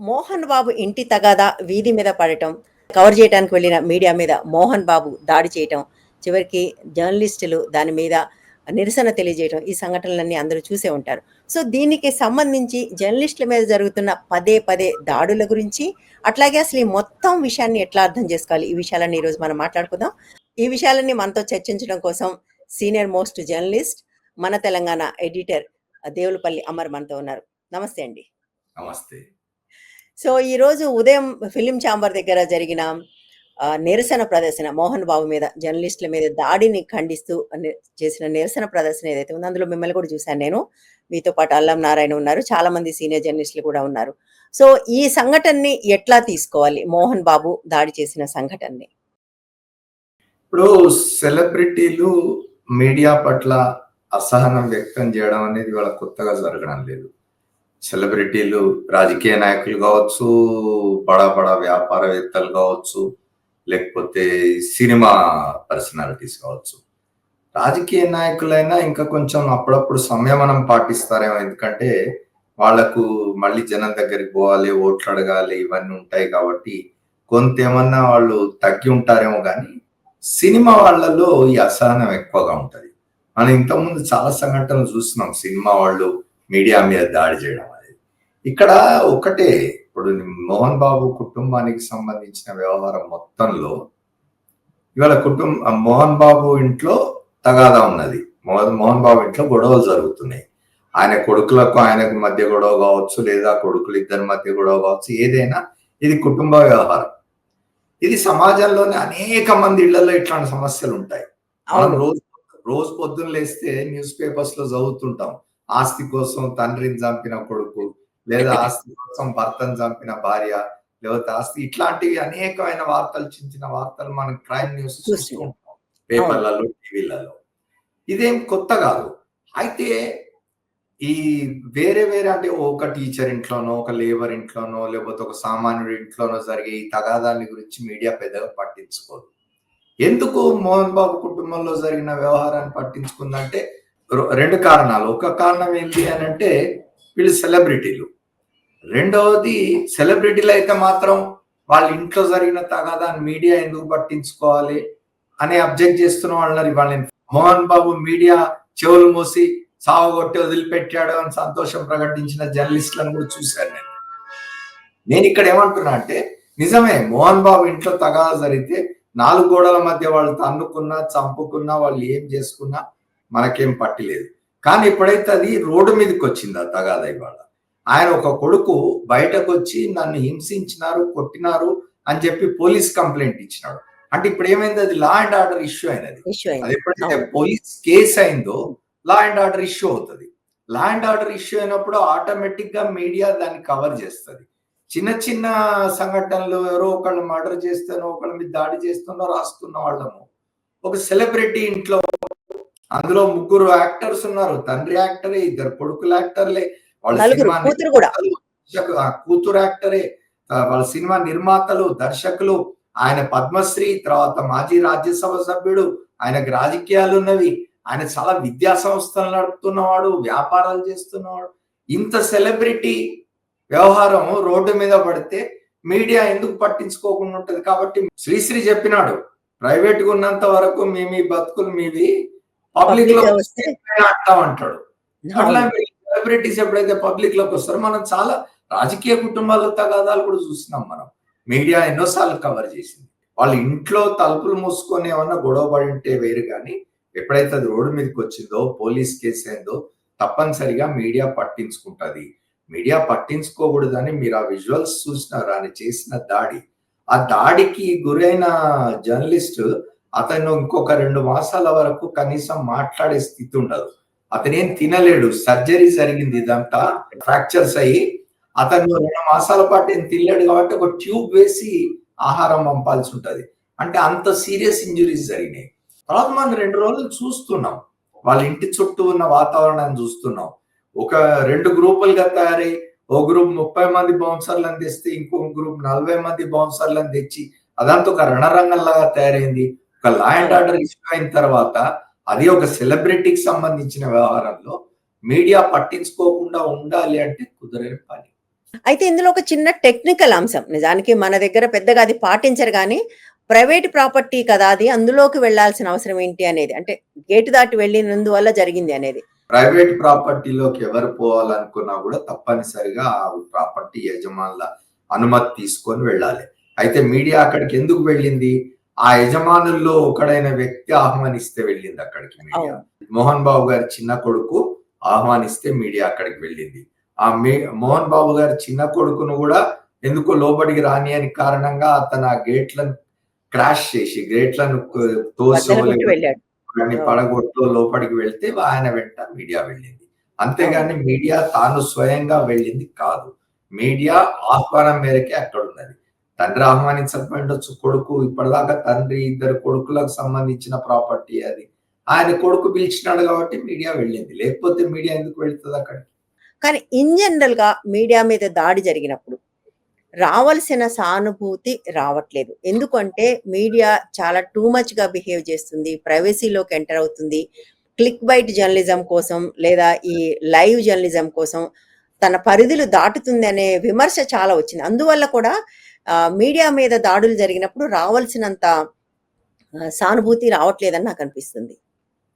మోహన్ బాబు ఇంటి తగాదా వీధి మీద పడటం కవర్ చేయడానికి వెళ్ళిన మీడియా మీద మోహన్ బాబు దాడి చేయటం చివరికి జర్నలిస్టులు దాని మీద నిరసన తెలియజేయటం ఈ సంఘటనలన్నీ అందరూ చూసే ఉంటారు. సో దీనికి సంబంధించి జర్నలిస్టుల మీద జరుగుతున్న పదే పదే దాడుల గురించి అట్లాగే అసలు ఈ మొత్తం విషయాన్ని ఎట్లా అర్థం చేసుకోవాలి? ఈ విషయాలన్నీ ఈరోజు మనం మాట్లాడుకుందాం. ఈ విషయాలన్నీ మనతో చర్చించడం కోసం సీనియర్ మోస్ట్ జర్నలిస్ట్ మన తెలంగాణ ఎడిటర్ దేవులపల్లి అమర్ మనతో ఉన్నారు. నమస్తే అండి. నమస్తే. సో ఈ రోజు ఉదయం ఫిలిం ఛాంబర్ దగ్గర జరిగిన నిరసన ప్రదర్శన మోహన్ బాబు మీద జర్నలిస్టుల మీద దాడిని ఖండిస్తూ చేసిన నిరసన ప్రదర్శన ఏదైతే ఉందో అందులో మిమ్మల్ని కూడా చూశాను నేను. మీతో పాటు అల్లం నారాయణ ఉన్నారు చాలా మంది సీనియర్ జర్నలిస్టులు కూడా ఉన్నారు. సో ఈ సంఘటనని ఎట్లా తీసుకోవాలి? మోహన్ బాబు దాడి చేసిన సంఘటనని. ఇప్పుడు సెలబ్రిటీలు మీడియా పట్ల అసహనం వ్యక్తం చేయడం అనేది వాళ్ళ కొత్తగా జరగడం లేదు. సెలబ్రిటీలు రాజకీయ నాయకులు కావచ్చు బడా బడా వ్యాపారవేత్తలు కావచ్చు లేకపోతే సినిమా పర్సనాలిటీస్ కావచ్చు. రాజకీయ నాయకులైనా ఇంకా కొంచెం అప్పుడప్పుడు సంయమనం పాటిస్తారేమో. ఎందుకంటే వాళ్ళకు మళ్ళీ జనం దగ్గరికి పోవాలి ఓట్లు అడగాలి ఇవన్నీ ఉంటాయి కాబట్టి కొంత ఏమన్నా వాళ్ళు తగ్గి ఉంటారేమో కానీ సినిమా వాళ్ళలో ఈ అసహనం ఎక్కువగా ఉంటుంది. మనం ఇంతకుముందు చాలా సంఘటనలు చూస్తున్నాం సినిమా వాళ్ళు మీడియా మీద దాడి చేయడం అనేది. ఇక్కడ ఒకటే ఇప్పుడు మోహన్ బాబు కుటుంబానికి సంబంధించిన వ్యవహారం మొత్తంలో ఇవాళ కుటుంబ మోహన్ బాబు ఇంట్లో తగాదా ఉన్నది. మోహన్ మోహన్ బాబు ఇంట్లో గొడవలు జరుగుతున్నాయి. ఆయన కొడుకులకు ఆయనకు మధ్య గొడవ కావచ్చు లేదా కొడుకులు ఇద్దరి మధ్య గొడవ కావచ్చు ఏదైనా ఇది కుటుంబ వ్యవహారం. ఇది సమాజంలోనే అనేక మంది ఇళ్ళలో ఇట్లాంటి సమస్యలు ఉంటాయి. మనం రోజు రోజు పొద్దున్న లేస్తే న్యూస్ పేపర్స్లో చదువుతుంటాం. ఆస్తి కోసం తండ్రిని చంపిన కొడుకు లేదా ఆస్తి కోసం భర్తను చంపిన భార్య లేకపోతే ఆస్తి ఇట్లాంటివి అనేకమైన వార్తలు చిన్న చిన్న వార్తలు మనం క్రైమ్ న్యూస్ చూస్తూ. ఉంటాం. పేపర్లలో టీవీలలో. ఇదేం కొత్త కాదు. అయితే ఈ వేరే వేరే అంటే ఒక టీచర్ ఇంట్లోనో ఒక లేబర్ ఇంట్లోనో లేకపోతే ఒక సామాన్యుడి ఇంట్లోనో జరిగే ఈ తగాదాన్ని గురించి మీడియా పెద్దగా పట్టించుకోదు. ఎందుకు మోహన్ బాబు కుటుంబంలో జరిగిన వ్యవహారాన్ని పట్టించుకుందంటే రెండు కారణాలు. ఒక కారణం ఏంటి అని అంటే వీళ్ళు సెలబ్రిటీలు. రెండవది సెలబ్రిటీలు అయితే మాత్రం వాళ్ళ ఇంట్లో జరిగిన తగాదాన్ని మీడియా ఎందుకు పట్టించుకోవాలి అని అబ్జెక్ట్ చేస్తున్న వాళ్ళని వాళ్ళని మోహన్ బాబు మీడియా చెవులు మూసి సావగొట్టి వదిలిపెట్టాడు అని సంతోషం ప్రకటించిన జర్నలిస్టులను కూడా చూశాను నేను. నేను ఇక్కడ ఏమంటున్నా అంటే నిజమే మోహన్ బాబు ఇంట్లో తగాదా జరిగితే నాలుగు గోడల మధ్య వాళ్ళు తన్నుకున్నా చంపుకున్నా వాళ్ళు ఏం చేసుకున్నా మనకేం పట్టిలేదు కానీ ఎప్పుడైతే అది రోడ్డు మీదకి వచ్చింది ఆ తగాదా ఇవాళ ఆయన ఒక కొడుకు బయటకు వచ్చి నన్ను హింసించినారు కొట్టినారు అని చెప్పి పోలీస్ కంప్లైంట్ ఇచ్చినాడు. అంటే ఇప్పుడు ఏమైంది? అది లా అండ్ ఆర్డర్ ఇష్యూ అయినది. అది ఎప్పుడైతే. పోలీస్ కేసు అయిందో లా అండ్ ఆర్డర్ ఇష్యూ అవుతుంది. లా అండ్ ఆర్డర్ ఇష్యూ అయినప్పుడు ఆటోమేటిక్గా మీడియా దాన్ని కవర్ చేస్తుంది. చిన్న చిన్న సంఘటనలు ఎవరో ఒకళ్ళు మర్డర్ చేస్తానో ఒకళ్ళ మీద దాడి చేస్తున్నో రాస్తున్న వాళ్ళము. ఒక సెలబ్రిటీ ఇంట్లో అందులో ముగ్గురు యాక్టర్స్ ఉన్నారు. తండ్రి యాక్టరే ఇద్దరు కొడుకులు యాక్టర్లే. వాళ్ళ సినిమా కూతురు యాక్టరే. వాళ్ళ సినిమా నిర్మాతలు దర్శకులు ఆయన పద్మశ్రీ తర్వాత మాజీ రాజ్యసభ సభ్యుడు ఆయనకు రాజకీయాలు ఉన్నవి. ఆయన చాలా విద్యా సంస్థలు నడుపుతున్నవాడు వ్యాపారాలు చేస్తున్నవాడు. ఇంత సెలబ్రిటీ వ్యవహారం రోడ్డు మీద పడితే మీడియా ఎందుకు పట్టించుకోకుండా ఉంటది? కాబట్టి శ్రీశ్రీ చెప్పినాడు ప్రైవేట్గా ఉన్నంత వరకు మీ మీ బతుకులు మీవి పబ్లిక్లో అంటాడు అట్లా. సెలబ్రిటీస్ ఎప్పుడైతే పబ్లిక్లోకి వస్తారో మనం చాలా రాజకీయ కుటుంబాల తగాదాలు కూడా చూస్తున్నాం మనం. మీడియా ఎన్నోసార్లు కవర్ చేసింది. వాళ్ళ ఇంట్లో తలుపులు మూసుకొని ఏమన్నా గొడవ పడి ఉంటే వేరు కానీ ఎప్పుడైతే అది రోడ్డు మీదకి వచ్చిందో పోలీస్ కేసు అయిందో తప్పనిసరిగా మీడియా పట్టించుకుంటది. మీడియా పట్టించుకోకూడదని మీరు ఆ విజువల్స్ చూసినారు ఆయన చేసిన దాడి. ఆ దాడికి గురైన జర్నలిస్ట్ అతను ఇంకొక రెండు మాసాల వరకు కనీసం మాట్లాడే స్థితి ఉండదు. అతనేం తినలేడు. సర్జరీ జరిగింది ఇదంతా. ఫ్రాక్చర్స్ అయ్యి అతను రెండు మాసాల పాటు ఏం తినలేడు కాబట్టి ఒక ట్యూబ్ వేసి ఆహారం పంపాల్సి ఉంటుంది. అంటే అంత సీరియస్ ఇంజురీస్ జరిగినాయి. తర్వాత మనం రెండు రోజులు చూస్తున్నాం. వాళ్ళ ఇంటి చుట్టూ ఉన్న వాతావరణాన్ని చూస్తున్నాం. ఒక రెండు గ్రూపులుగా తయారై ఓ గ్రూప్ ముప్పై మంది బౌన్సర్లను తెస్తే ఇంకో గ్రూప్ నలభై మంది బౌన్సర్లను తెచ్చి అదంతా ఒక రణరంగంలాగా తయారైంది. ఒక లా అండ్ ఆర్డర్ ఇష్యూ అయిన తర్వాత అది ఒక సెలబ్రిటీకి సంబంధించిన వ్యవహారంలో మీడియా పట్టించుకోకుండా ఉండాలి అంటే కుదరని పని. అయితే ఇందులో ఒక చిన్న టెక్నికల్ అంశం. నిజానికి మన దగ్గర పెద్దగా అది పాటించరు కానీ ప్రైవేట్ ప్రాపర్టీ కదా అది అందులోకి వెళ్ళాల్సిన అవసరం ఏంటి అనేది. అంటే గేటు దాటి వెళ్ళినందువల్ల జరిగింది అనేది. ప్రైవేట్ ప్రాపర్టీలోకి ఎవరు పోవాలనుకున్నా కూడా తప్పనిసరిగా ఆ ప్రాపర్టీ యజమానుల అనుమతి తీసుకొని వెళ్ళాలి. అయితే మీడియా అక్కడికి ఎందుకు వెళ్ళింది? ఆ యజమానుల్లో ఒకడైన వ్యక్తి ఆహ్వానిస్తే వెళ్ళింది అక్కడికి మీడియా. మోహన్ బాబు గారి చిన్న కొడుకు ఆహ్వానిస్తే మీడియా అక్కడికి వెళ్ళింది. ఆ మే మోహన్ బాబు గారి చిన్న కొడుకును కూడా ఎందుకో లోపలికి రాని అని కారణంగా అతను ఆ గేట్లను క్రాష్ చేసి గేట్లను తోసి పడగొట్టు లోపలికి వెళ్తే ఆయన వెంట మీడియా వెళ్ళింది. అంతేగాని మీడియా తాను స్వయంగా వెళ్ళింది కాదు. మీడియా ఆహ్వానం మేరకే అక్కడ ఉన్నది. తండ్రి ఆహ్వానించకపోయిండొచ్చు కొడుకు ఇప్పటిదాకా తండ్రి ఇద్దరు కొడుకులకు సంబంధించిన ప్రాపర్టీ అది. ఆయన కొడుకు పిలిచినాడు కాబట్టి మీడియా వెళ్ళింది. లేకపోతే మీడియా ఎందుకు వెళ్తుంది అక్కడికి? కానీ ఇన్ జనరల్గా మీడియా మీద దాడి జరిగినప్పుడు రావాల్సిన సానుభూతి రావట్లేదు. ఎందుకంటే మీడియా చాలా టూ మచ్గా బిహేవ్ చేస్తుంది. ప్రైవసీలోకి ఎంటర్ అవుతుంది. క్లిక్ బైట్ జర్నలిజం కోసం లేదా ఈ లైవ్ జర్నలిజం కోసం తన పరిధులు దాటుతుంది అనే విమర్శ చాలా వచ్చింది. అందువల్ల కూడా మీడియా మీద దాడులు జరిగినప్పుడు రావాల్సినంత సానుభూతి రావట్లేదని నాకు అనిపిస్తుంది.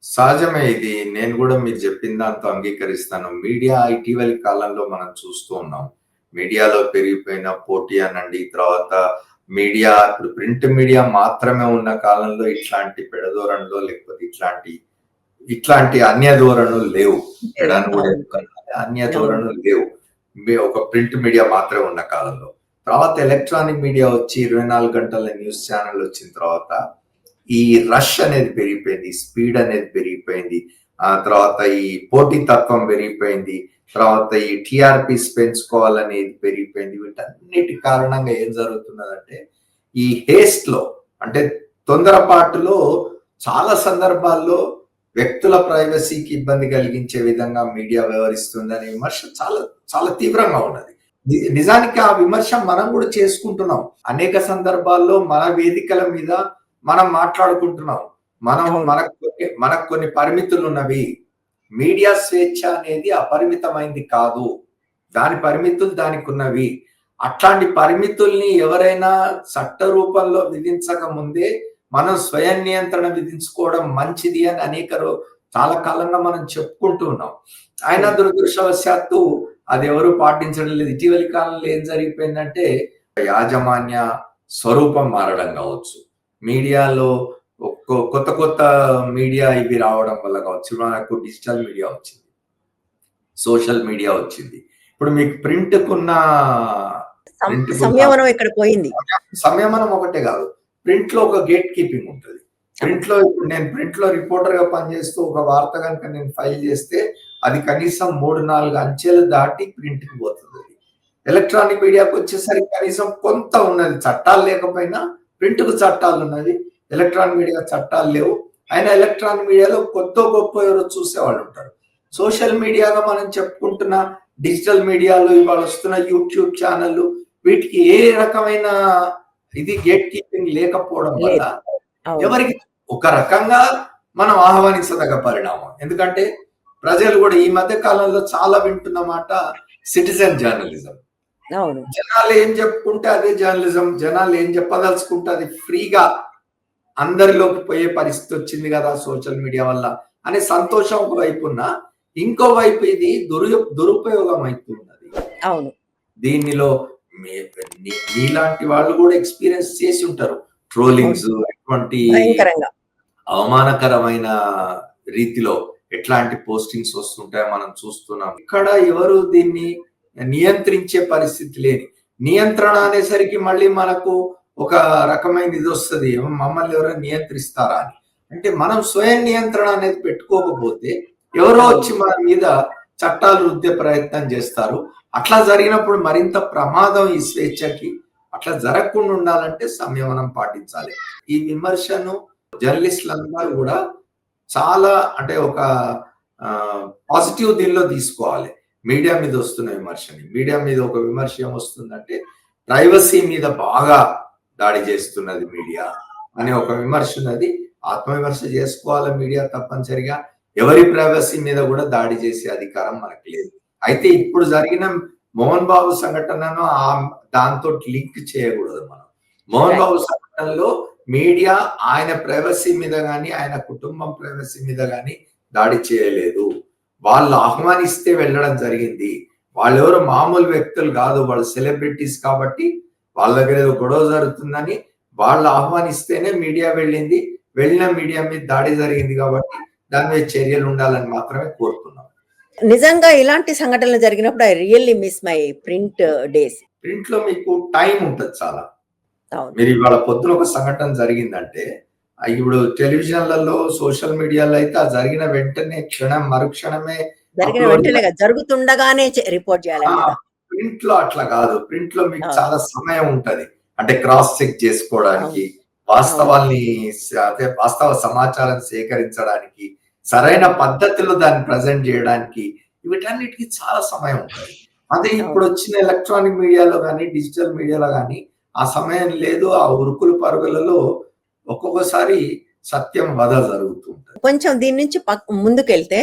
సహజమే ఇది. నేను కూడా మీరు చెప్పిన దాంతో అంగీకరిస్తాను. మీడియా ఇటీవలి కాలంలో మనం చూస్తూ ఉన్నాం. మీడియాలో పెరిగిపోయిన పోటీ అనండి. తర్వాత మీడియా ఇప్పుడు ప్రింట్ మీడియా మాత్రమే ఉన్న కాలంలో ఇట్లాంటి పెడధోరణిలో లేకపోతే ఇట్లాంటి ఇట్లాంటి అన్య ధోరణులు లేవు. అన్య ధోరణులు లేవు. ఒక ప్రింట్ మీడియా మాత్రమే ఉన్న కాలంలో. తర్వాత ఎలక్ట్రానిక్ మీడియా వచ్చి ఇరవై నాలుగు గంటల న్యూస్ ఛానల్ వచ్చిన తర్వాత ఈ రష్ అనేది పెరిగిపోయింది స్పీడ్ అనేది పెరిగిపోయింది. ఆ తర్వాత ఈ పోటీ తత్వం పెరిగిపోయింది. తర్వాత ఈ టిఆర్పిస్ పెంచుకోవాలనేది పెరిగిపోయింది. వీటన్నిటి కారణంగా ఏం జరుగుతున్నదంటే ఈ హేస్ట్లో అంటే తొందరపాటులో చాలా సందర్భాల్లో వ్యక్తుల ప్రైవసీకి ఇబ్బంది కలిగించే విధంగా మీడియా వ్యవహరిస్తుందనే విమర్శ చాలా చాలా తీవ్రంగా ఉన్నది. నిజానికి ఆ విమర్శ మనం కూడా చేసుకుంటున్నాం. అనేక సందర్భాల్లో మన వేదికల మీద మనం మాట్లాడుకుంటున్నాం. మనం మనకు మనకు కొన్ని పరిమితులు ఉన్నవి మీడియా స్వేచ్ఛ అనేది అపరిమితమైంది కాదు. దాని పరిమితులు దానికి ఉన్నవి అట్లాంటి పరిమితుల్ని ఎవరైనా చట్ట రూపంలో విధించక ముందే మనం స్వయం నియంత్రణ విధించుకోవడం మంచిది అని అనేక చాలా కాలంగా మనం చెప్పుకుంటూ ఉన్నాం. అయినా దురదృష్టవశాత్తు అది ఎవరు పాటించడం లేదు. ఇటీవలి కాలంలో ఏం జరిగిపోయిందంటే యాజమాన్య స్వరూపం మారడం కావచ్చు. మీడియాలో కొత్త కొత్త మీడియా ఇవి రావడం వల్ల కావచ్చు. మనకు డిజిటల్ మీడియా వచ్చింది. సోషల్ మీడియా వచ్చింది. ఇప్పుడు మీకు ప్రింట్ కున్న సంయమనం ఇక్కడ పోయింది. సంయమనం ఒకటే కాదు. ప్రింట్లో ఒక గేట్ కీపింగ్ ఉంటుంది. ప్రింట్లో ఇప్పుడు నేను ప్రింట్లో రిపోర్టర్గా పనిచేస్తూ ఒక వార్త కనుక నేను ఫైల్ చేస్తే అది కనీసం మూడు నాలుగు అంచెలు దాటి ప్రింట్కి పోతుంది. ఎలక్ట్రానిక్ మీడియాకి వచ్చేసరికి కనీసం కొంత ఉన్నది చట్టాలు లేకపోయినా ప్రింట్కు చట్టాలు ఉన్నది ఎలక్ట్రానిక్ మీడియా చట్టాలు లేవు అయినా ఎలక్ట్రానిక్ మీడియాలో కొత్త గొప్ప ఎవరో చూసేవాళ్ళు ఉంటారు సోషల్ మీడియాగా మనం చెప్పుకుంటున్న డిజిటల్ మీడియాలో ఇవాళ వస్తున్న యూట్యూబ్ ఛానళ్ళు వీటికి ఏ రకమైన ఇది గేట్ కీపింగ్ లేకపోవడం వల్ల. ఎవరికి ఒక రకంగా మనం ఆహ్వానించదగ్గ పరిణామం ఎందుకంటే ప్రజలు కూడా ఈ మధ్య కాలంలో చాలా వింటున్న మాట సిటిజన్ జర్నలిజం. జనాలు ఏం చెప్పుకుంటే అదే జర్నలిజం జనాలు ఏం చెప్పదలుచుకుంటే అది ఫ్రీగా అందరిలోకి పోయే పరిస్థితి వచ్చింది కదా సోషల్ మీడియా వల్ల. అనే సంతోషం ఒక వైపు ఉన్నా ఇంకో వైపు ఇది దురు దురుపయోగం అవుతున్నది అవును. దీనిలో మీ- నీ- నీలాంటి వాళ్ళు కూడా ఎక్స్పీరియన్స్ చేసి ఉంటారు. ట్రోలింగ్స్ భయంకరంగా. అవమానకరమైన రీతిలో. ఎట్లాంటి పోస్టింగ్స్ వస్తుంటాయో మనం చూస్తున్నాం. ఇక్కడ ఎవరు దీన్ని నియంత్రించే పరిస్థితి లేని నియంత్రణ అనేసరికి మళ్ళీ మనకు ఒక రకమైన ఇది వస్తుంది. మమ్మల్ని ఎవరైనా నియంత్రిస్తారా అని. అంటే మనం స్వయం నియంత్రణ అనేది పెట్టుకోకపోతే ఎవరో వచ్చి మన మీద చట్టాలు రుద్దే ప్రయత్నం చేస్తారు. అట్లా జరిగినప్పుడు మరింత ప్రమాదం ఈ స్వేచ్ఛకి. అట్లా జరగకుండా ఉండాలంటే సంయమనం పాటించాలి. ఈ విమర్శను జర్నలిస్టులందరూ కూడా చాలా అంటే ఒక పాజిటివ్ దీనిలో తీసుకోవాలి. మీడియా మీద వస్తున్న విమర్శని. మీడియా మీద ఒక విమర్శ ఏమొస్తుందంటే ప్రైవసీ మీద బాగా దాడి చేస్తున్నది మీడియా అనే ఒక విమర్శ ఉన్నది. ఆత్మవిమర్శ చేసుకోవాలి మీడియా తప్పనిసరిగా. ఎవరి ప్రైవసీ మీద కూడా దాడి చేసే అధికారం మనకు లేదు. అయితే ఇప్పుడు జరిగిన మోహన్ బాబు సంఘటనను ఆ దాంతో లింక్ చేయకూడదు మనం. మోహన్ బాబు సంఘటనలో మీడియా ఆయన ప్రైవసీ మీద గాని ఆయన కుటుంబం ప్రైవసీ మీద గాని దాడి చేయలేదు. వాళ్ళు ఆహ్వానిస్తే వెళ్ళడం జరిగింది. వాళ్ళెవరు మామూలు వ్యక్తులు కాదు. వాళ్ళు సెలబ్రిటీస్ కాబట్టి వాళ్ళ దగ్గర ఏదో గొడవ జరుగుతుందని వాళ్ళు ఆహ్వానిస్తేనే మీడియా వెళ్ళింది. వెళ్ళిన మీడియా మీద దాడి జరిగింది కాబట్టి దాని మీద చర్యలు ఉండాలని మాత్రమే కోరుతున్నాం. నిజంగా ఇలాంటి సంఘటనలు జరిగినప్పుడు I really miss my print days ప్రింట్లో మీకు టైం ఉంటుంది చాలా. మీరు ఇవాళ పొద్దున ఒక సంఘటన జరిగిందంటే ఇప్పుడు టెలివిజన్లలో సోషల్ మీడియాలో అయితే ఆ జరిగిన వెంటనే క్షణం మరుక్షణమే జరిగిన వెంటనే జరుగుతుండగానే రిపోర్ట్ చేయాలి ప్రింట్లో అట్లా కాదు. ప్రింట్లో మీకు. చాలా సమయం ఉంటది. అంటే క్రాస్ చెక్ చేసుకోవడానికి వాస్తవాల్ని అదే వాస్తవ సమాచారం సేకరించడానికి సరైన పద్ధతిలో దాన్ని ప్రజెంట్ చేయడానికి వీటన్నిటికీ చాలా సమయం ఉంటుంది. అదే ఇప్పుడు వచ్చిన ఎలక్ట్రానిక్ మీడియాలో కానీ డిజిటల్ మీడియాలో కానీ ఆ సమయం లేదు ఆ ఉరుకులు పరుగులలో ఒక్కొక్కసారి సత్యం వధ జరుగుతుంటుంది కొంచెం దీని నుంచి పక్- ముందుకెళ్తే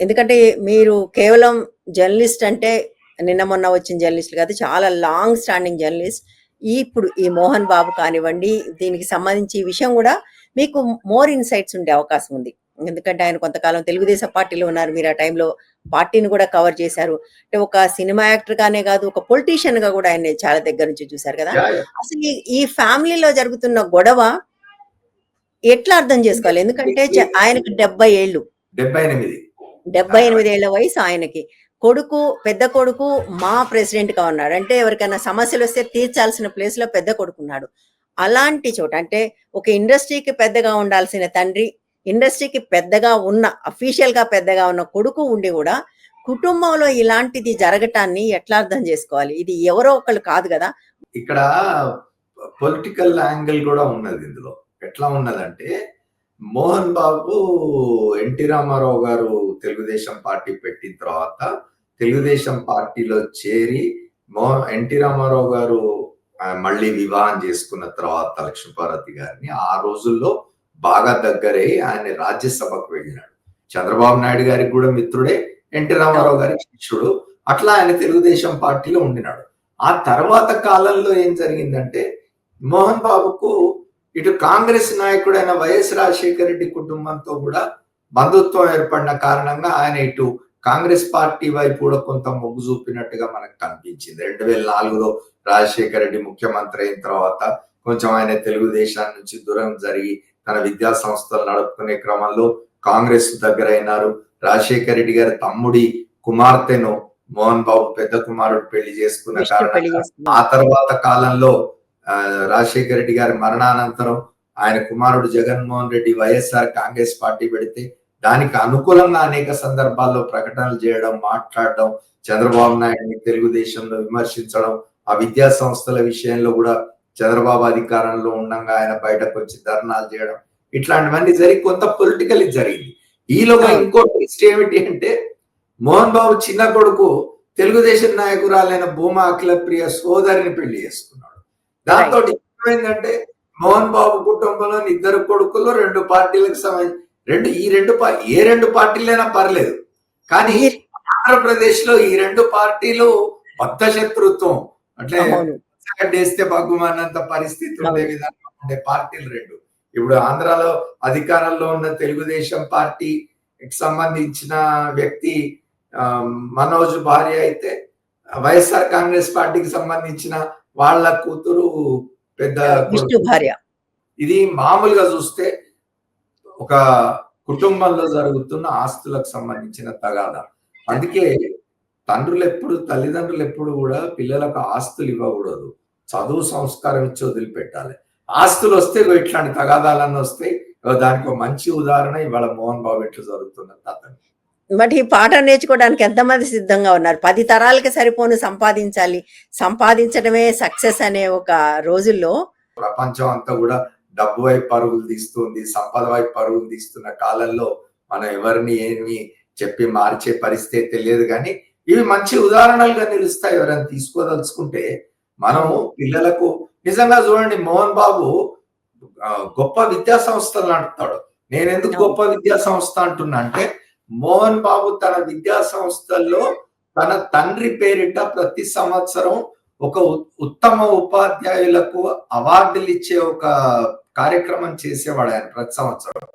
ఎందుకంటే మీరు కేవలం జర్నలిస్ట్ అంటే నిన్న మొన్న వచ్చిన జర్నలిస్ట్ కాదు చాలా లాంగ్ స్టాండింగ్ జర్నలిస్ట్. ఈ ఇప్పుడు ఈ మోహన్ బాబు కానివ్వండి దీనికి సంబంధించి ఈ విషయం కూడా మీకు మోర్ ఇన్సైట్స్ ఉండే అవకాశం ఉంది. ఎందుకంటే ఆయన కొంతకాలం తెలుగుదేశం పార్టీలో ఉన్నారు. మీరు ఆ టైంలో పార్టీని కూడా కవర్ చేశారు. అంటే ఒక సినిమా యాక్టర్ గానే కాదు ఒక పొలిటీషియన్గా కూడా ఆయన చాలా దగ్గర నుంచి చూశారు కదా. అసలు ఈ- ఫ్యామిలీలో జరుగుతున్న గొడవ ఎట్లా అర్థం చేసుకోవాలి? ఎందుకంటే ఆయనకు డెబ్బై ఏళ్ళు. డెబ్బై ఎనిమిది. డెబ్బై ఎనిమిది ఏళ్ళ వయసు ఆయనకి. కొడుకు పెద్ద కొడుకు మా ప్రెసిడెంట్గా ఉన్నాడు. అంటే ఎవరికైనా సమస్యలు వస్తే తీర్చాల్సిన ప్లేస్లో పెద్ద కొడుకు ఉన్నాడు అలాంటి చోట అంటే ఒక ఇండస్ట్రీకి పెద్దగా ఉండాల్సిన తండ్రి ఇండస్ట్రీకి పెద్దగా ఉన్న అఫీషియల్గా పెద్దగా ఉన్న కొడుకు ఉండి కూడా కుటుంబంలో ఇలాంటిది జరగటాన్ని ఎట్లా అర్థం చేసుకోవాలి? ఇది ఎవరో ఒకళ్ళు కాదు కదా? ఇక్కడ పొలిటికల్ యాంగిల్ కూడా ఉన్నది ఇందులో. ఎట్లా ఉన్నదంటే మోహన్ బాబు ఎన్టీ రామారావు గారు తెలుగుదేశం పార్టీ పెట్టిన తర్వాత తెలుగుదేశం పార్టీలో చేరి మో ఎన్టీ రామారావు గారు మళ్ళీ వివాహం చేసుకున్న తర్వాత లక్ష్మీపార్వతి గారిని ఆ రోజుల్లో బాగా దగ్గరై ఆయన రాజ్యసభకు వెళ్ళినాడు. చంద్రబాబు నాయుడు గారికి కూడా మిత్రుడే ఎన్టీ రామారావు గారికి శిష్యుడు. అట్లా ఆయన తెలుగుదేశం పార్టీలో ఉండినాడు. ఆ తర్వాత కాలంలో ఏం జరిగిందంటే మోహన్ బాబుకు ఇటు కాంగ్రెస్ నాయకుడైన వైఎస్ రాజశేఖర రెడ్డి కుటుంబంతో కూడా బంధుత్వం ఏర్పడిన కారణంగా ఆయన ఇటు కాంగ్రెస్ పార్టీ వైపు కూడా కొంత మొగ్గు చూపినట్టుగా మనకు కనిపించింది. రెండు వేల నాలుగులో రాజశేఖర రెడ్డి ముఖ్యమంత్రి అయిన తర్వాత కొంచెం ఆయన తెలుగుదేశం నుంచి దూరం జరిగి తన విద్యా సంస్థలు నడుపుకునే క్రమంలో కాంగ్రెస్ దగ్గర అయినారు రాజశేఖర రెడ్డి గారి తమ్ముడి కుమార్తెను మోహన్ బాబు పెద్ద కుమారుడు పెళ్ళి చేసుకున్న కారణంగా. ఆ తర్వాత కాలంలో రాజశేఖర రెడ్డి గారి మరణానంతరం ఆయన కుమారుడు జగన్మోహన్ రెడ్డి వైఎస్ఆర్ కాంగ్రెస్ పార్టీ పెడితే దానికి అనుకూలంగా అనేక సందర్భాల్లో ప్రకటనలు చేయడం మాట్లాడడం చంద్రబాబు నాయుడిని తెలుగుదేశంలో విమర్శించడం ఆ విద్యా సంస్థల విషయంలో కూడా చంద్రబాబు అధికారంలో ఉండగా ఆయన బయటకు వచ్చి ధర్నాలు చేయడం ఇట్లాంటివన్నీ జరిగి కొంత పొలిటికల్ జరిగింది. ఈలోగా ఇంకో ట్విస్ట్ ఏమిటి అంటే మోహన్ బాబు చిన్న కొడుకు తెలుగుదేశం నాయకురాలైన భూమా అఖిల ప్రియ సోదరిని పెళ్ళి చేసుకున్నాడు. దాంతో ఏమైందంటే మోహన్ బాబు కుటుంబంలో ఇద్దరు కొడుకులు రెండు పార్టీలకు సంబంధించి రెండు ఈ రెండు ఏ రెండు పార్టీలైనా పర్లేదు. కానీ ఆంధ్రప్రదేశ్లో ఈ రెండు పార్టీలు బద్ధ శత్రుత్వం అంటే వేస్తే బగ్గుమన్నంత పరిస్థితి ఉండే. విధంగా ఉండే పార్టీలు రెండు ఇప్పుడు ఆంధ్రాలో అధికారంలో ఉన్న తెలుగుదేశం పార్టీకి సంబంధించిన వ్యక్తి మనోజ్ భార్య అయితే వైఎస్ఆర్ కాంగ్రెస్ పార్టీకి సంబంధించిన వాళ్ళ కూతురు పెద్ద. భార్య ఇది మామూలుగా చూస్తే ఒక కుటుంబంలో జరుగుతున్న ఆస్తులకు సంబంధించిన తగాదా అందుకే తండ్రులు ఎప్పుడు తల్లిదండ్రులు ఎప్పుడు కూడా పిల్లలకు ఆస్తులు ఇవ్వకూడదు. చదువు సంస్కారం ఇచ్చి వదిలిపెట్టాలి. ఆస్తులు వస్తే ఇట్లాంటి తగాదాలన్నీ వస్తాయి దానికి ఒక మంచి ఉదాహరణ ఇవాళ మోహన్ బాబు ఎట్లా జరుగుతున్నది అతను బట్ ఈ పాట నేర్చుకోవడానికి ఎంతమంది సిద్ధంగా ఉన్నారు? పది తరాలకి సరిపోను సంపాదించాలి. సంపాదించడమే సక్సెస్ అనే ఒక రోజుల్లో ప్రపంచం అంతా కూడా డబ్బు వైపు పరుగులు తీస్తుంది సంపద వైపు పరుగులు తీస్తున్న కాలంలో మనం ఎవరిని ఏమి చెప్పి మార్చే పరిస్థితి తెలియదు కానీ ఇవి మంచి ఉదాహరణలుగా నిలుస్తాయి ఎవరైనా తీసుకోదలుచుకుంటే. మనము పిల్లలకు నిజంగా చూడండి మోహన్ బాబు గొప్ప విద్యా సంస్థలు నడుపుతాడు నేను ఎందుకు గొప్ప విద్యా సంస్థ అంటున్నా అంటే మోహన్ బాబు తన విద్యా సంస్థల్లో తన తండ్రి పేరిట ప్రతి సంవత్సరం ఒక ఉత్తమ ఉపాధ్యాయులకు అవార్డులు ఇచ్చే ఒక కార్యక్రమం చేసేవాడు ఆయన ప్రతి సంవత్సరం.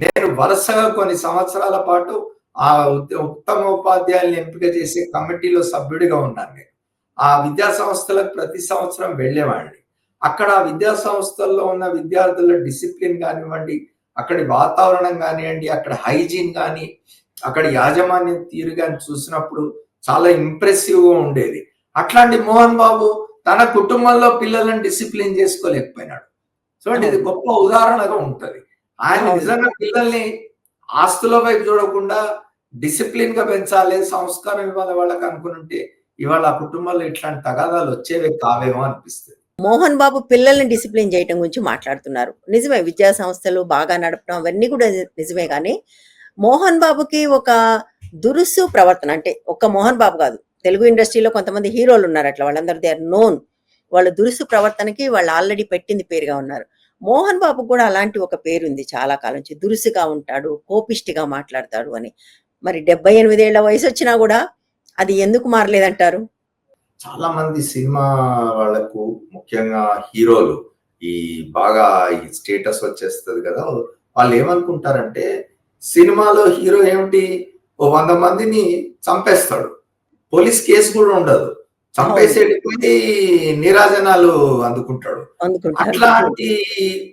నేను వరుసగా కొన్ని సంవత్సరాల పాటు ఆ ఉత్- ఉత్తమ ఉపాధ్యాయుల్ని ఎంపిక చేసే కమిటీలో సభ్యుడిగా ఉన్నాను నేను. ఆ విద్యా సంస్థలకు ప్రతి సంవత్సరం వెళ్ళేవాడిని. అక్కడ ఆ విద్యా సంస్థల్లో ఉన్న విద్యార్థుల డిసిప్లిన్ కానివ్వండి అక్కడి వాతావరణం కానివ్వండి అక్కడ హైజీన్ కానీ అక్కడ యాజమాన్యం తీరు కానీ చూసినప్పుడు చాలా ఇంప్రెసివ్గా ఉండేది. అట్లాంటి మోహన్ బాబు తన కుటుంబంలో పిల్లలను డిసిప్లిన్ చేసుకోలేకపోయినాడు. చూడండి ఇది గొప్ప ఉదాహరణగా ఉంటది. ఆయన. నిజంగా పిల్లల్ని ఆస్తుల వైపు చూడకుండా డిసిప్లిన్గా పెంచాలి సంస్కారం ఇవ్వాలి వాళ్ళకి అనుకుంటే ఇవాళ ఆ కుటుంబంలో ఇట్లాంటి తగాదాలు వచ్చేవి కావేమో అనిపిస్తుంది. మోహన్ బాబు పిల్లల్ని డిసిప్లిన్ చేయటం గురించి మాట్లాడుతున్నారు. నిజమే విద్యా సంస్థలు బాగా నడపడం అవన్నీ కూడా నిజమే కానీ మోహన్ బాబుకి ఒక దురుసు ప్రవర్తన అంటే ఒక్క మోహన్ బాబు కాదు తెలుగు ఇండస్ట్రీలో కొంతమంది హీరోలు ఉన్నారు అట్లా వాళ్ళందరూ దే ఆర్ నోన్. వాళ్ళ దురుసు ప్రవర్తనకి వాళ్ళు ఆల్రెడీ పెట్టింది పేరుగా ఉన్నారు. మోహన్ బాబు కూడా అలాంటి ఒక పేరుంది చాలా కాలం నుంచి. దురుసుగా ఉంటాడు కోపిష్టిగా మాట్లాడతాడు అని. మరి డెబ్బై ఎనిమిదేళ్ళ వయసు వచ్చినా కూడా అది ఎందుకు మారలేదంటారు? చాలా మంది సినిమా వాళ్ళకు ముఖ్యంగా హీరోలు ఈ బాగా ఈ స్టేటస్ వచ్చేస్తుంది కదా వాళ్ళు ఏమనుకుంటారంటే సినిమాలో హీరో ఏమిటి? ఓ వంద మందిని చంపేస్తాడు. పోలీస్ కేసు కూడా ఉండదు. చంపేసి వెళ్ళిపోయి నీరాజనాలు అందుకుంటాడు. అట్లాంటి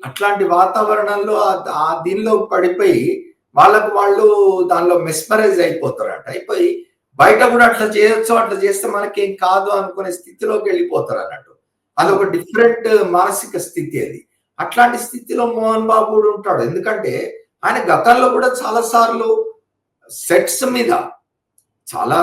అట్లాంటి వాతావరణంలో ఆ- ఆ దీనిలో పడిపోయి వాళ్ళకు వాళ్ళు దానిలో మెస్మరైజ్ అయిపోతారట. అయిపోయి బయట కూడా అట్లా చేయొచ్చు అట్లా చేస్తే మనకేం కాదు అనుకునే స్థితిలోకి వెళ్ళిపోతారు అన్నట్టు. అదొక డిఫరెంట్ మానసిక స్థితి అది. అట్లాంటి స్థితిలో మోహన్ బాబు కూడా ఉంటాడు. ఎందుకంటే ఆయన గతంలో కూడా చాలా సార్లు సెట్స్ మీద చాలా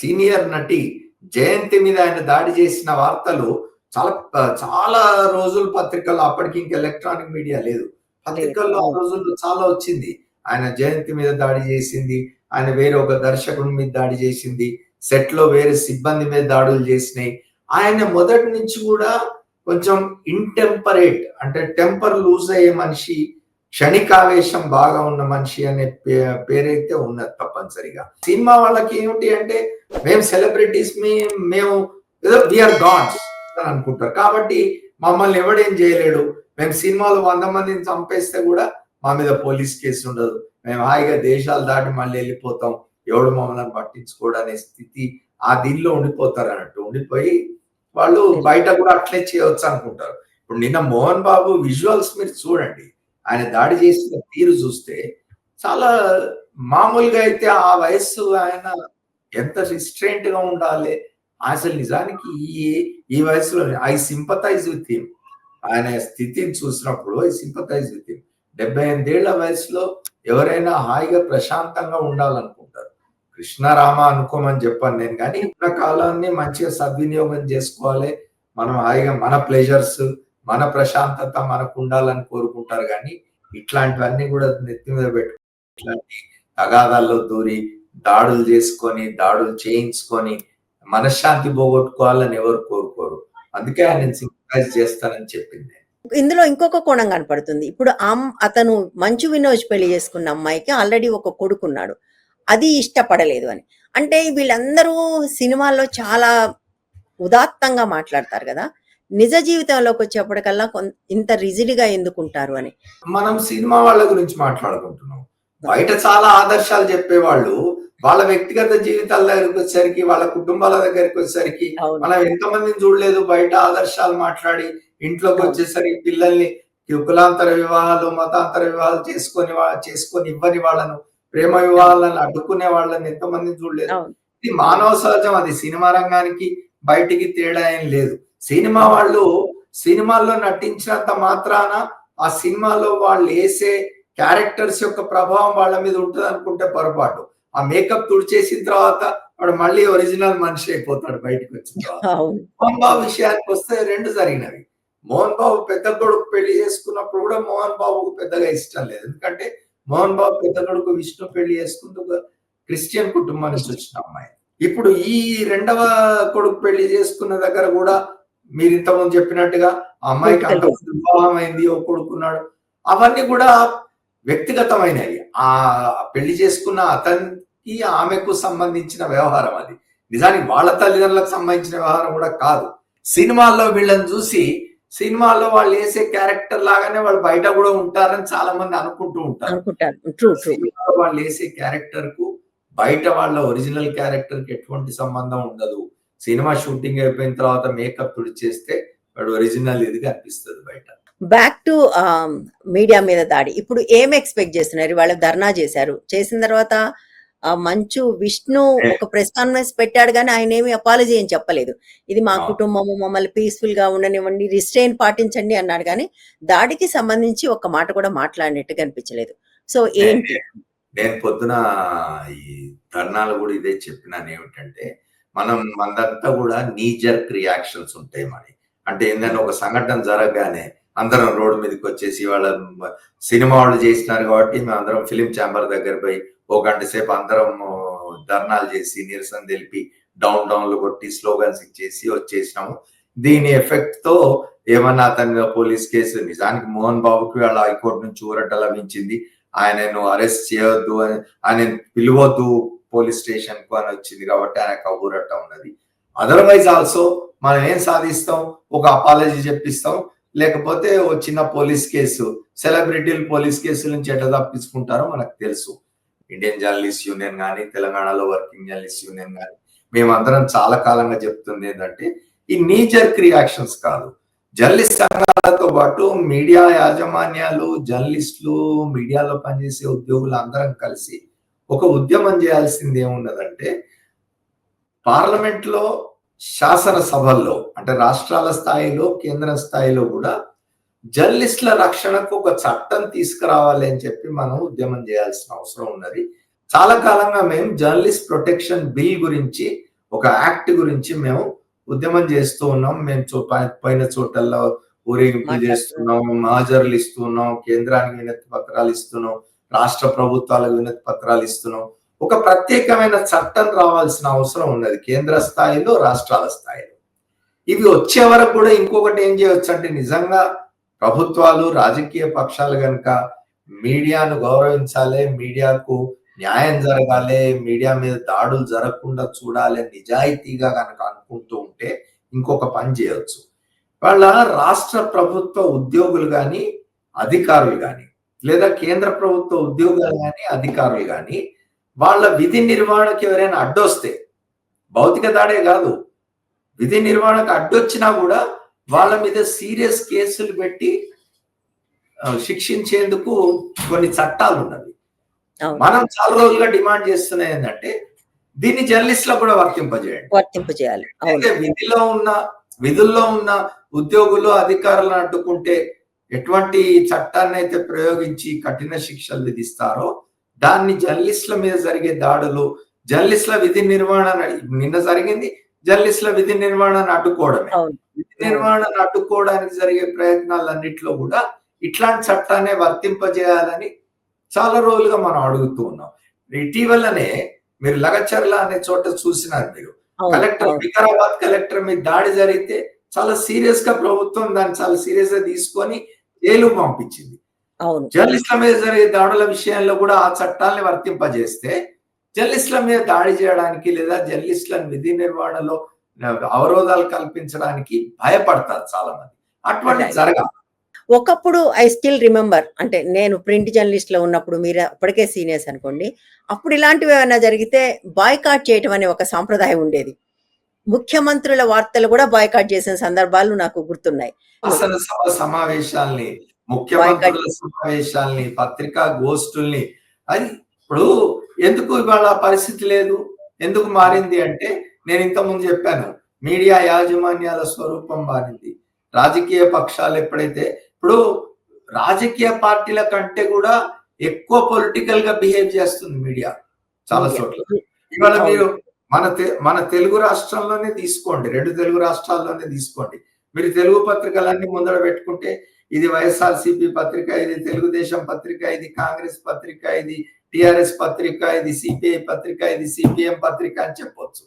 సీనియర్ నటి జయంతి మీద ఆయన దాడి చేసిన వార్తలు చాలా చాలా రోజులు పత్రికల్లో అప్పటికి ఇంక ఎలక్ట్రానిక్ మీడియా లేదు. పత్రికల్లో ఆ రోజుల్లో చాలా వచ్చింది. ఆయన జయంతి మీద దాడి చేసింది. ఆయన వేరే ఒక దర్శకుడి మీద దాడి చేసింది. సెట్లో వేరే సిబ్బంది మీద దాడులు చేసినాయి. ఆయన మొదటి నుంచి కూడా కొంచెం ఇంటెంపరేట్ అంటే టెంపర్ లూజ్ అయ్యే మనిషి క్షణికావేశం బాగా ఉన్న మనిషి అనే పే- పేరైతే ఉన్నది తప్పనిసరిగా. సినిమా వాళ్ళకి ఏమిటి అంటే మేము సెలబ్రిటీస్ మేము ఏదో విఆర్ గాడ్స్ అని అనుకుంటారు. కాబట్టి మమ్మల్ని ఎవడేం చేయలేడు. మేము సినిమాలు వంద మందిని చంపేస్తే కూడా మా మీద పోలీస్ కేసు ఉండదు. మేము హాయిగా దేశాలు దాటి మళ్ళీ వెళ్ళిపోతాం. ఎవడు మమ్మల్ని పట్టించుకోడు అనే స్థితి ఆ దీనిలో ఉండిపోతారు అన్నట్టు. ఉండిపోయి వాళ్ళు బయట కూడా అట్లే చేయవచ్చు అనుకుంటారు. ఇప్పుడు నిన్న మోహన్ బాబు విజువల్స్ మీరు చూడండి. ఆయన దాడి చేసిన తీరు చూస్తే చాలా మామూలుగా అయితే ఆ వయస్సు ఆయన ఎంత రిస్ట్రెయింట్గా ఉండాలి? అసలు నిజానికి ఈ ఈ వయసులో ఐ సింపతైజ్ విత్ హిమ్ ఆయన స్థితిని చూసినప్పుడు ఐ సింపతైజ్ విత్ హిమ్ డెబ్బై ఎనిమిదేళ్ళ వయసులో ఎవరైనా హాయిగా ప్రశాంతంగా ఉండాలనుకుంటారు. కృష్ణరామ అనుకోమని చెప్పాను నేను కానీ ఉన్న కాలాన్ని మంచిగా సద్వినియోగం చేసుకోవాలి. మనం హాయిగా మన ప్లెజర్స్ మన ప్రశాంతత మనకు ఉండాలని కోరుకుంటారు కానీ ఇట్లాంటివన్నీ కూడా నెత్తి మీద పెట్టుకుని ఇట్లాంటి తగాదాల్లో దూరి దాడులు చేసుకొని దాడులు చేయించుకొని మనశ్శాంతి పోగొట్టుకోవాలని ఎవరు కోరుకోరు. అందుకే ఆయన సింపటైజ్ చేస్తానని చెప్పింది. ఇందులో ఇంకొక కోణం కనపడుతుంది. ఇప్పుడు అతను మంచు వినోజ్ పెళ్ళి చేసుకున్న అమ్మాయికి ఆల్రెడీ ఒక కొడుకున్నాడు. అది ఇష్టపడలేదు అని. అంటే వీళ్ళందరూ సినిమాల్లో చాలా ఉదాత్తంగా మాట్లాడతారు కదా. నిజ జీవితంలోకి వచ్చేప్పటికల్లా ఇంత రిజిడ్గా ఎందుకుంటారు అని. మనం సినిమా వాళ్ళ గురించి మాట్లాడుకుంటున్నాం. బయట చాలా ఆదర్శాలు చెప్పేవాళ్ళు వాళ్ళ వ్యక్తిగత జీవితాల దగ్గరికి వచ్చేసరికి వాళ్ళ కుటుంబాల దగ్గరికి వచ్చేసరికి మనం ఎంతమందిని చూడలేదు బయట ఆదర్శాలు మాట్లాడి ఇంట్లోకి వచ్చేసరికి పిల్లల్ని కులాంతర వివాహాలు మతాంతర వివాహాలు చేసుకొని చేసుకొని ఇవ్వని వాళ్ళను ప్రేమ వివాహాలను అడ్డుకునే వాళ్ళని ఎంతమందిని చూడలేదు. ఇది మానవ సహజం అది సినిమా రంగానికి బయటికి తేడా ఏం లేదు. సినిమా వాళ్ళు సినిమాల్లో నటించినంత మాత్రాన ఆ సినిమాలో వాళ్ళు వేసే క్యారెక్టర్స్ యొక్క ప్రభావం వాళ్ళ మీద ఉంటుంది అనుకుంటే పొరపాటు. ఆ మేకప్ తుడిచేసిన తర్వాత వాడు మళ్ళీ ఒరిజినల్ మనిషి అయిపోతాడు బయటకు వచ్చిన మోహన్ బాబు విషయానికి వస్తే రెండు జరిగినవి. మోహన్ బాబు పెద్ద కొడుకు పెళ్ళి చేసుకున్నప్పుడు కూడా మోహన్ బాబుకు పెద్దగా ఇష్టం లేదు. ఎందుకంటే మోహన్ బాబు పెద్ద కొడుకు విష్ణు పెళ్ళి చేసుకుంటూ ఒక క్రిస్టియన్ కుటుంబం నుంచి వచ్చిన అమ్మాయి. ఇప్పుడు ఈ రెండవ కొడుకు పెళ్ళి చేసుకున్న దగ్గర కూడా మీరు ఇంతకుముందు చెప్పినట్టుగా ఆ అమ్మాయికి అంత వివాహం అయింది ఓ కొడుకున్నాడు. అవన్నీ కూడా వ్యక్తిగతమైనవి. ఆ పెళ్ళి చేసుకున్న అతనికి ఆమెకు సంబంధించిన వ్యవహారం అది. నిజానికి వాళ్ళ తల్లిదండ్రులకు సంబంధించిన వ్యవహారం కూడా కాదు. సినిమాల్లో వీళ్ళని చూసి సినిమాల్లో వాళ్ళు వేసే క్యారెక్టర్ లాగానే వాళ్ళు బయట కూడా ఉంటారని చాలా మంది అనుకుంటూ ఉంటారు. వాళ్ళు వేసే క్యారెక్టర్కు బయట వాళ్ళ ఒరిజినల్ క్యారెక్టర్కి ఎటువంటి సంబంధం ఉండదు. సినిమా షూటింగ్ అయిపోయిన తర్వాత మేకప్ తుడిచేస్తే వాడు ఒరిజినల్ ఇది కనిపిస్తుంది బయట. బ్యాక్ టు మీడియా మీద దాడి. ఇప్పుడు ఏం ఎక్స్పెక్ట్ చేస్తున్నారు? వాళ్ళు ధర్నా చేశారు. చేసిన తర్వాత మంచు విష్ణు ఒక ప్రెస్ కాన్ఫరెన్స్ పెట్టాడు కానీ ఆయన ఏమి అపాలజీ ఏం చెప్పలేదు. ఇది మా. కుటుంబము మమ్మల్ని పీస్ఫుల్గా ఉండనివ్వండి రిస్ట్రెయిన్ పాటించండి అన్నాడు కానీ దాడికి సంబంధించి ఒక మాట కూడా మాట్లాడినట్టు కనిపించలేదు. సో ఏంటి? నేను పొద్దున ఈ ధర్నాలు కూడా ఇదే చెప్పినాను. ఏమిటంటే మనం మనంతా కూడా నీజర్క్ రియాక్షన్స్ ఉంటాయి మరి. అంటే ఏంటంటే ఒక సంఘటన జరగగానే అందరం రోడ్డు మీదకి వచ్చేసి వాళ్ళ సినిమా వాళ్ళు చేసినారు కాబట్టి మేము అందరం ఫిలిం ఛాంబర్ దగ్గర పోయి ఒక గంట సేపు అందరం ధర్నాలు చేసి నిరసన తెలిపి డౌన్ డౌన్లు కొట్టి స్లోగన్స్ ఇచ్చేసి వచ్చేసినాము. దీని ఎఫెక్ట్తో ఏమన్నా అతని పోలీస్ కేసు నిజానికి మోహన్ బాబుకి వాళ్ళ హైకోర్టు నుంచి ఊరట లభించింది. ఆయనను అరెస్ట్ చేయొద్దు అని ఆయన పిలవద్దు పోలీస్ స్టేషన్కు అని వచ్చింది కాబట్టి ఆయనకు ఊరట ఉన్నది. అదర్వైజ్ ఆల్సో మనం ఏం సాధిస్తాం? ఒక అపాలజీ చెప్పిస్తాం. లేకపోతే ఓ చిన్న పోలీస్ కేసు సెలబ్రిటీలు పోలీస్ కేసుల నుంచి ఎట్లా తప్పించుకుంటారో మనకు తెలుసు. ఇండియన్ జర్నలిస్ట్ యూనియన్ కానీ తెలంగాణలో వర్కింగ్ జర్నలిస్ట్ యూనియన్ కానీ మేమందరం చాలా కాలంగా చెప్తుంది ఏంటంటే ఈ నీజర్క్ రియాక్షన్స్ కాదు. జర్నలిస్ట్ సంఘాలతో పాటు మీడియా యాజమాన్యాలు జర్నలిస్టులు మీడియాలో పనిచేసే ఉద్యోగులు అందరం కలిసి ఒక ఉద్యమం చేయాల్సింది ఏమున్నదంటే పార్లమెంట్లో శాసనసభల్లో అంటే రాష్ట్రాల స్థాయిలో కేంద్ర స్థాయిలో కూడా జర్నలిస్టుల రక్షణకు ఒక చట్టం తీసుకురావాలి అని చెప్పి మనం ఉద్యమం చేయాల్సిన అవసరం ఉన్నది. చాలా కాలంగా మేము జర్నలిస్ట్ ప్రొటెక్షన్ బిల్ గురించి ఒక యాక్ట్ గురించి మేము ఉద్యమం చేస్తూ ఉన్నాం. మేము చో- ప- పోయిన చోటల్లో ఊరేగింపులు చేస్తున్నాం మాజర్లు ఇస్తున్నాం కేంద్రానికి వినతి పత్రాలు ఇస్తున్నాం. రాష్ట్ర ప్రభుత్వాలకు వినతి పత్రాలు ఇస్తున్నాం. ఒక ప్రత్యేకమైన చట్టం రావాల్సిన అవసరం ఉన్నది కేంద్ర స్థాయిలో రాష్ట్రాల స్థాయిలో. ఇవి వచ్చే వరకు కూడా ఇంకొకటి ఏం చేయొచ్చు అంటే నిజంగా ప్రభుత్వాలు రాజకీయ పక్షాలు కనుక మీడియాను గౌరవించాలి మీడియాకు న్యాయం జరగాలి మీడియా మీద దాడులు జరగకుండా చూడాలి నిజాయితీగా కనుక అనుకుంటూ ఉంటే ఇంకొక పని చేయవచ్చు వాళ్ళ రాష్ట్ర ప్రభుత్వ ఉద్యోగులు కానీ అధికారులు కానీ లేదా కేంద్ర ప్రభుత్వ ఉద్యోగులు కానీ అధికారులు కానీ వాళ్ళ విధి నిర్వహణకి ఎవరైనా అడ్డొస్తే భౌతిక దాడే కాదు. విధి నిర్వహణకు అడ్డొచ్చినా కూడా వాళ్ళ మీద సీరియస్ కేసులు పెట్టి శిక్షించేందుకు కొన్ని చట్టాలు ఉన్నవి. మనం చాలా రోజులుగా డిమాండ్ చేస్తున్నది ఏంటంటే దీన్ని జర్నలిస్టులకు కూడా వర్తింపజేయండి. వర్తింపు చేయాలి అవును. అయితే విధిలో ఉన్న విధుల్లో ఉన్న ఉద్యోగులు అధికారులను అడ్డుకుంటే ఎటువంటి చట్టాన్ని అయితే ప్రయోగించి కఠిన శిక్షలు విధిస్తారో దాన్ని జర్నలిస్టుల మీద జరిగే దాడులు జర్నలిస్టుల విధి నిర్వహణ నిన్న జరిగింది జర్నలిస్టుల విధి నిర్వహణను అడ్డుకోవడమే విధి నిర్వహణను అడ్డుకోవడానికి జరిగే ప్రయత్నాలన్నింటిలో కూడా ఇట్లాంటి చట్టాన్ని వర్తింపజేయాలని చాలా రోజులుగా మనం అడుగుతూ ఉన్నాం. ఇటీవలనే మీరు లగచర్ల అనే చోట చూసినారు మీరు. కలెక్టర్ వికారాబాద్ కలెక్టర్ మీద దాడి జరిగితే చాలా సీరియస్గా ప్రభుత్వం దాన్ని చాలా సీరియస్గా తీసుకొని జైలు పంపించింది. అవును. జర్నలిస్టుల మీద జరిగే దాడుల విషయంలో కూడా ఆ చట్టాలని వర్తింపజేస్తే జర్నలిస్టుల మీద దాడి చేయడానికి లేదా జర్నలిస్టులను విధి నిర్వహణలో అవరోధాలు కల్పించడానికి భయపడతారు చాలా మంది అటువంటి. జరగాలి ఒకప్పుడు ఐ స్టిల్ రిమెంబర్ అంటే నేను ప్రింట్ జర్నలిస్ట్లో ఉన్నప్పుడు మీరు అప్పటికే సీనియర్స్ అనుకోండి. అప్పుడు ఇలాంటివి ఏమైనా జరిగితే బాయ్కాట్ చేయటం అనే ఒక సాంప్రదాయం ఉండేది. ముఖ్యమంత్రుల వార్తలు కూడా బాయ్కాట్ చేసిన సందర్భాలు నాకు గుర్తున్నాయి శాసనసభ సమావేశాల్ని ముఖ్యమంత్రుల సమావేశాల్ని పత్రికా గోష్ఠుల్ని అది ఇప్పుడు ఎందుకు ఇవాళ పరిస్థితి లేదు ఎందుకు మారింది అంటే నేను ఇంతకుముందు చెప్పాను మీడియా యాజమాన్యాల స్వరూపం మారింది రాజకీయ పక్షాలు ఎప్పుడైతే ఇప్పుడు రాజకీయ పార్టీల కంటే కూడా ఎక్కువ పొలిటికల్గా బిహేవ్ చేస్తుంది మీడియా చాలా. చోట్ల ఇవాళ. మీరు మన తె- మన తెలుగు రాష్ట్రంలోనే తీసుకోండి. రెండు తెలుగు రాష్ట్రాల్లోనే తీసుకోండి. మీరు తెలుగు పత్రికలన్నీ ముందర పెట్టుకుంటే ఇది వైఎస్ఆర్సీపీ పత్రిక ఇది తెలుగుదేశం పత్రిక ఇది కాంగ్రెస్ పత్రిక ఇది టిఆర్ఎస్ పత్రిక ఇది సిపిఐ పత్రిక ఇది సిపిఎం పత్రిక అని చెప్పొచ్చు.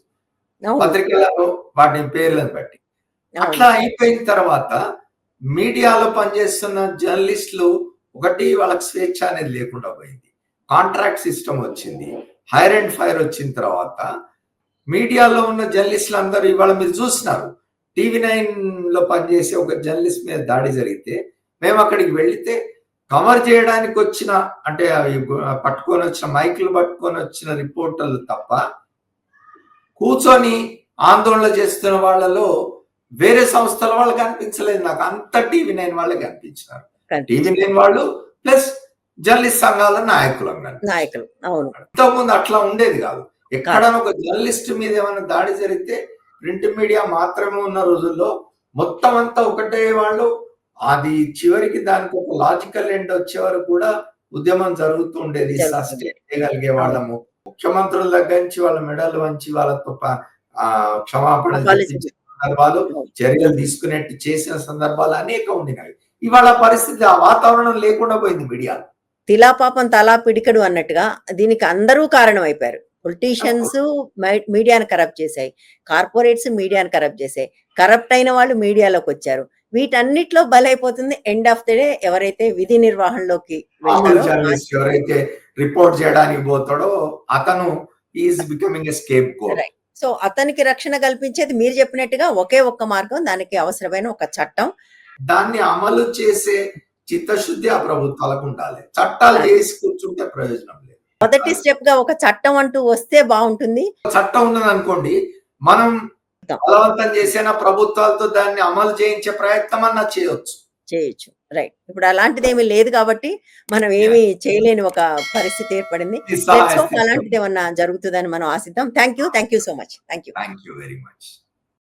పత్రికలలో వాటి పేర్లను బట్టి. అట్లా అయిపోయిన తర్వాత మీడియాలో పనిచేస్తున్న జర్నలిస్టులు ఒకటి వాళ్ళకి స్వేచ్ఛ అనేది లేకుండా పోయింది. కాంట్రాక్ట్ సిస్టమ్ వచ్చింది. హైర్ అండ్ ఫైర్ వచ్చిన తర్వాత మీడియాలో ఉన్న జర్నలిస్టులు అందరూ ఇవాళ మీరు చూసినారు టీవీ నైన్లో పనిచేసే ఒక జర్నలిస్ట్ మీద దాడి జరిగితే మేము అక్కడికి వెళితే కవర్ చేయడానికి వచ్చిన అంటే అవి పట్టుకొని వచ్చిన మైకులు పట్టుకొని వచ్చిన రిపోర్టర్లు తప్ప కూర్చొని ఆందోళన చేస్తున్న వాళ్ళలో వేరే సంస్థల వాళ్ళు కనిపించలేదు. నాకు అంత టీవీ నైన్ వాళ్ళే కనిపించినారు. టీవీ నైన్ వాళ్ళు ప్లస్ జర్నలిస్ట్ సంఘాల నాయకులు అన్నారు నాయకులు అవును. ఇంతకుముందు అట్లా ఉండేది కాదు. ఎక్కడైనా ఒక జర్నలిస్ట్ మీద ఏమైనా దాడి జరిగితే ప్రింట్ మీడియా మాత్రమే ఉన్న రోజుల్లో మొత్తం అంతా ఒకటే వాళ్ళు అది చివరికి దానికి ఒక లాజికల్ ఎండ్ వచ్చే వరకు కూడా ఉద్యమం జరుగుతూ ఉండేది. సస్టైన్ చేయగలిగే వాళ్ళము. ముఖ్యమంత్రుల దగ్గర నుంచి వాళ్ళ మెడల్ వంచి వాళ్ళతో క్షమాపణ సందర్భాలు చర్యలు తీసుకునేట్టు చేసిన సందర్భాలు అనేక ఉండినవి. ఇవాళ పరిస్థితి ఆ వాతావరణం లేకుండా పోయింది మీడియా తిలా పాపం తలా పిడికడు అన్నట్టుగా దీనికి అందరూ కారణం అయిపోయారు. పొలిటీషియన్స్ మీడియాను కరప్ట్ చేశాయి. కార్పొరేట్స్ మీడియాను కరప్ట్ చేశాయి. కరప్ట్ అయిన వాళ్ళు మీడియాలోకి వచ్చారు. వీటన్నిటిలో బలైపోతుంది ఎండ్ ఆఫ్ ది డే ఎవరైతే విధి నిర్వహణలోకి ఎవరైతే రిపోర్ట్ చేయడానికి పోతాడో అతను is becoming a scape. So అతనికి రక్షణ కల్పించేది మీరు చెప్పినట్టుగా ఒకే ఒక్క మార్గం దానికి అవసరమైన ఒక చట్టం. దాన్ని అమలు చేసే చిత్తశుద్ధి ఆ ప్రభుత్వాలకు ఉండాలి. చట్టాలు చేసి కూర్చుంటే ప్రయోజనం లేదు. మొదటి స్టెప్గా ఒక చట్టం అంటూ వస్తే బాగుంటుంది. చట్టం ఉన్నది అనుకోండి మనం బలవంతం చేసిన ప్రభుత్వాలతో దాన్ని అమలు చేయించే ప్రయత్నం అన్నా చేయొచ్చు. చేయొచ్చు. రైట్ ఇప్పుడు అలాంటిది ఏమీ లేదు కాబట్టి మనం ఏమీ చేయలేని ఒక పరిస్థితి ఏర్పడింది. అలాంటిది ఏమన్నా జరుగుతుందని మనం ఆశిద్దాం. Thank you thank you so much thank you thank you very much